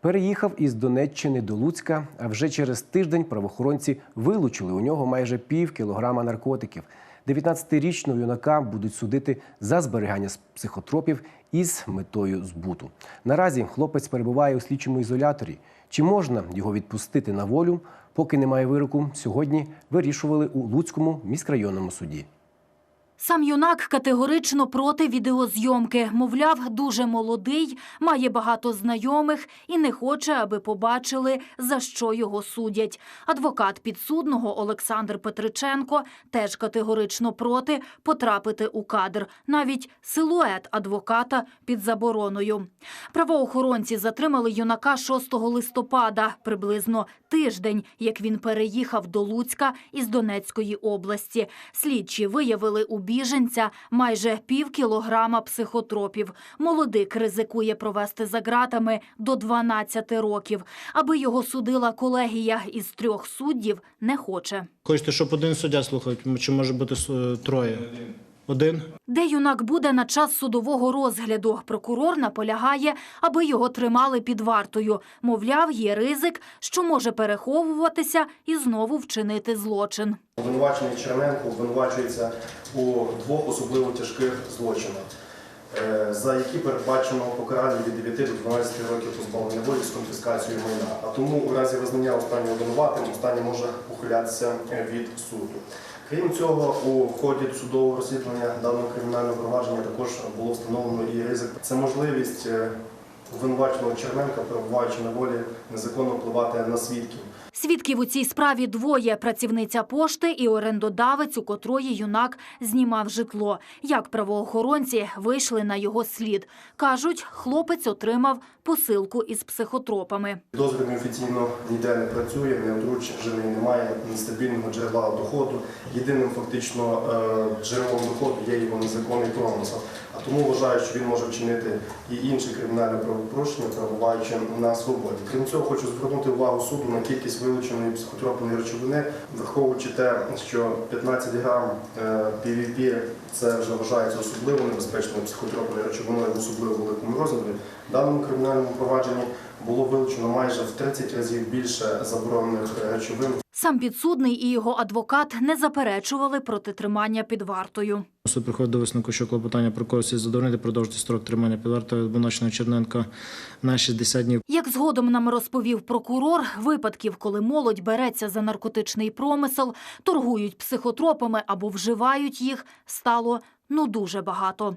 Переїхав із Донеччини до Луцька, а вже через тиждень правоохоронці вилучили у нього майже пів кілограма наркотиків. 19-річного юнака будуть судити за зберігання психотропів із метою збуту. Наразі хлопець перебуває у слідчому ізоляторі. Чи можна його відпустити на волю, поки немає вироку, сьогодні вирішували у Луцькому міськрайонному суді. Сам юнак категорично проти відеозйомки. Мовляв, дуже молодий, має багато знайомих і не хоче, аби побачили, за що його судять. Адвокат підсудного Олександр Петриченко теж категорично проти потрапити у кадр. Навіть силует адвоката під забороною. Правоохоронці затримали юнака 6 листопада, приблизно тиждень, як він переїхав до Луцька із Донецької області. Слідчі виявили у біженця майже пів кілограма психотропів. Молодик ризикує провести за ґратами до 12 років. Аби його судила колегія із трьох суддів, не хоче. Хочете, щоб один суддя слухав, чи може бути е, троє? Один? Де юнак буде на час судового розгляду? Прокурор наполягає, аби його тримали під вартою. Мовляв, є ризик, що може переховуватися і знову вчинити злочин. Обвинувачений Черненко обвинувачується у двох особливо тяжких злочинах, за які передбачено покарання від 9 до 12 років позбавлення волі з конфіскацією майна. А тому у разі визнання останнього винуватим останній може ухилятися е, від суду. Крім цього, у ході судового розслідування даного кримінального провадження також було встановлено і ризик. Це можливість е, обвинуваченого Черненка, перебуваючи на волі, незаконно впливати на свідків. Свідків у цій справі двоє – працівниця пошти і орендодавець, у котрої юнак знімав житло. Як правоохоронці вийшли на його слід. Кажуть, хлопець отримав посилку із психотропами. Дозвільний офіційно ніде не працює, не одружений, немає нестабільного джерела доходу. Єдиним фактично е, джерелом доходу є його незаконний промисел. А тому вважаю, що він може вчинити і інші кримінальні правопорушення, перебуваючи на свободі. Крім цього, хочу звернути увагу суду на кількість вилученої психотропної речовини, враховуючи те, що 15 грам е, PVP – це вже вважається особливо небезпечною психотропною речовиною в особливо великому розмірі. В даному кримінальному провадженні було вилучено майже в 30 разів більше заборонених речовин. Сам підсудний і його адвокат не заперечували проти тримання під вартою. Суд приходить до висновку, що клопотання про користь задовольнити продовжити строк тримання під вартою обвинуваченого Черненка на 60 днів. Як згодом нам розповів прокурор, випадків, коли молодь береться за наркотичний промисел, торгують психотропами або вживають їх, стало ну дуже багато.